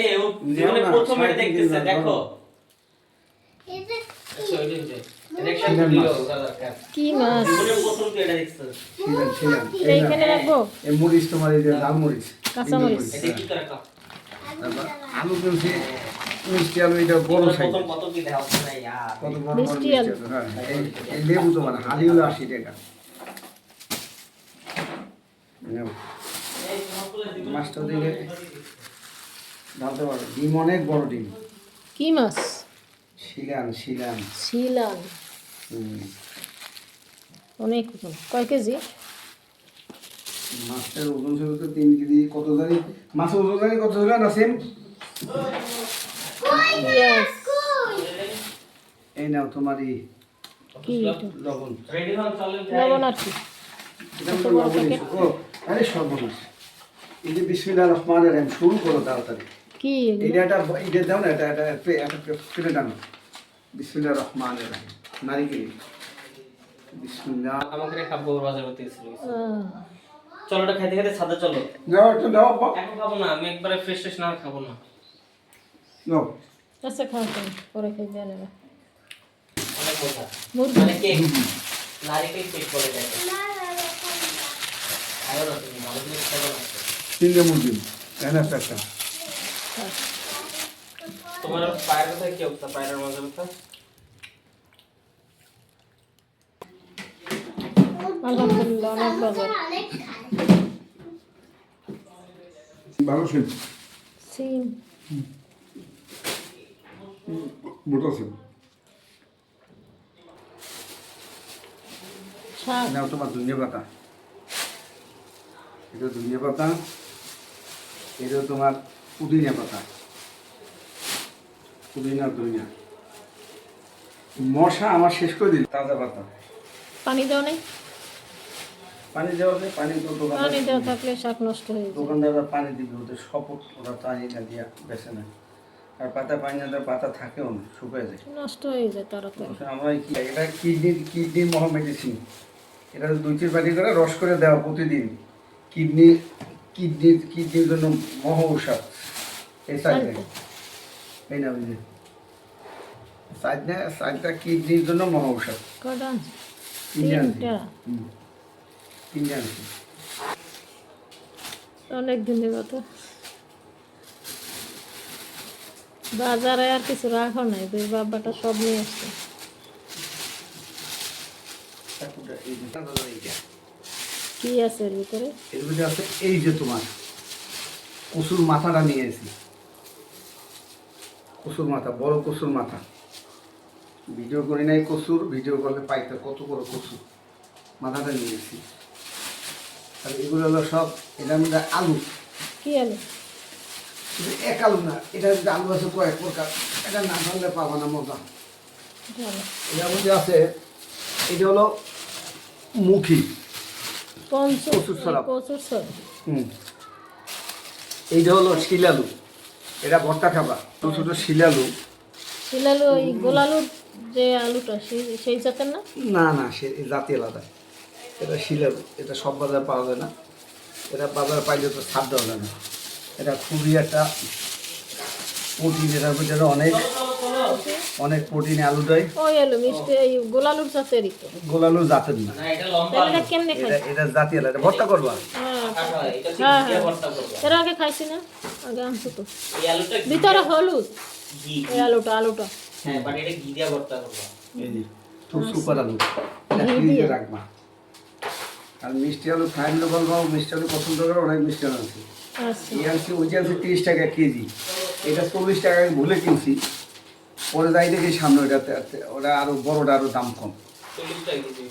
এ, ও জীবনে প্রথম এটা দেখতেছে দেখো ধরো। আচ্ছা, ওইটা ওইটা। এটা একটা video ওটা দরকার। কি মাছ প্রথম এটা দেখছিস। ছিলেন ছিলেন এটা এখানে রাখব এই মরিচ তোমার এই যে লাল মরিচ কাঁচা মরিচ। এটা কি করে খাও? আলু কিনছি মিষ্টি আলু এটা বড় সাইজ কত কি দেওয়া না, ইয়ার। কত বড় মিষ্টি আলু। হ্যাঁ এই- এই লেবু তোমার হালি হলো আশি টাকা মাছটা দিলে ডিম অনেক বড় ডিম। কি মাছ? শিলান শিলান। শিলান। অনেক ওজন। কয় কেজি? মাছের ওজন ছিল তো তিন কেজি। কত জানি? মাছের ওজন জানি কত ছিল না সেম এই নাও তোমার এই লবণ। লবণ আর কি? সর্বনাশ। এই যে বিসমিল্লাহ রহমান রহিম শুরু করো তাড়াতাড়ি। কি? এটা একটা এটা দাও না এটা এটা পে- একটা ফেলে টানো বিসমিল্লাহ রহমান রহিম। নারিকেল বিসমিল্লাহ। আমাকে খাব বাজার করতে গেছিল। আহ, চলো ওটা খাইতে খাইতে সাদা চলো। দাও একটু দাও এখন খাব না আমি একবারে ফ্রেশ ফ্রেশ না খাব না। দাও আচ্ছা খাও তুমি পরে খেয়ে দিয়ে নেবে। অনেক মজা। মুরগি। মানে কেক নারিকেল কেক বলে যায় খাইও না তুমি ভালো জিনিস খাব না। তিনটে মুরগি। একটা খাও। তোমার পায়ের কথা কি অবস্থা? পায়ের মজা কথা? আলহামদুলিল্লাহ অনেক বাজার ভালো ছিল। সিম মোটা নাও তোমার ধনিয়া পাতা। এটা ধনিয়া পাতা। এটা তোমার পুদিনা পাতা। পুদিনা ধনিয়া। মশা আমার শেষ করে দিল। তাজা পাতা। পানি দাও নেই? পানি দেওয়া পানি তো পানি দেওয়া থাকলে শাক নষ্ট হয়ে যায়। দোকানদাররা পানি দিবে ওদের শপথ ওরা পানি না দিয়া বেছে আর পাতা পানি না পাতা থাকেও না শুকায় যায়। নষ্ট হয়ে যায় তাড়াতাড়ি। আমরা কি এটা কিডনির কিডনির মহা মেডিসিন এটা দুই তিন বাটি করে রস করে দেওয়া প্রতিদিন। কিডনি কিডনির কিডনির জন্য মহা ঔষধ এই সাইডে। এই না বুঝলি সাইড না সাইডটা কিডনির জন্য মহা ঔষধ তিনটা। তিনটে অনেক কথা বাজারে আর কিছু রাখো নাই দুই বাবাটা সব নিয়ে আসছে ঠাকুরটা এই যে এইটা কি আছে এর ভিতরে? এর মধ্যে আছে এই যে তোমার কসুর মাথাটা নিয়ে এসেছি কসুর মাথা বড় কসুর মাথা। ভিডিও করি নাই কসুর ভিডিও করলে পাইতে কত বড় কসুর। মাথাটা নিয়ে এসেছি আর এগুলো হলো সব এটার মধ্যে আলু। কি আলু? এক আলু না এটা যদি আলু আছে কয়েক প্রকার। এটা না ধরলে পাবো না মজা। এটার মধ্যে আছে এটা হলো মুখী। কচুর ছড়া। কচুর ছড়া হুম। এইটা হলো শিলালু এটা ভর্তা খাবা। ছোটো ছোটো শিলালু। শিলালু ওই গোলালুর যে আলুটা সেই সেই জাতের না? না না সে জাতি আলাদা। এটা শিলালু এটা সব বাজারে পাওয়া যায় না। এটা বাজারে পাইলে তো ছাড় দেওয়া যায় না। এটা খুবই একটা প্রোটিন এটার ভিতরে অনেক অনেক প্রোটিন আলু দেয় ওই আলু মিষ্টি এই গোলালুর জাতেরই তো। গোলালু জাতের না। না এটা লম্বা এটা আলু। কেমনে খাই এটা জাতি আলাদা এটা ভর্তা করবা? হ্যাঁ এটা হ্যাঁ, হ্যাঁ। ভর্তা করব। এর আগে খাইছি না আগে আনছো তো। এই আলুটা ভিতরে হলুদ। ঘি, এই আলুটা আলুটা। হ্যাঁ, but এটা ঘি দিয়ে ভর্তা করব। এই যে খুব সুপার আলু। এটা ঘি দিয়ে। রাখবা। আর মিষ্টি আলু খাইলে বলব মিষ্টি আলু পছন্দ করে অনেক মিষ্টি আলু আছে। আচ্ছা। এই আনছি ওই যে আনছি তিরিশ টাকা কেজি। এটা চল্লিশ টাকা আমি ভুলে কিনছি। পরে যাই দেখি সামনে ওটাতে ওটা আরও বড়টা আরও দাম কম।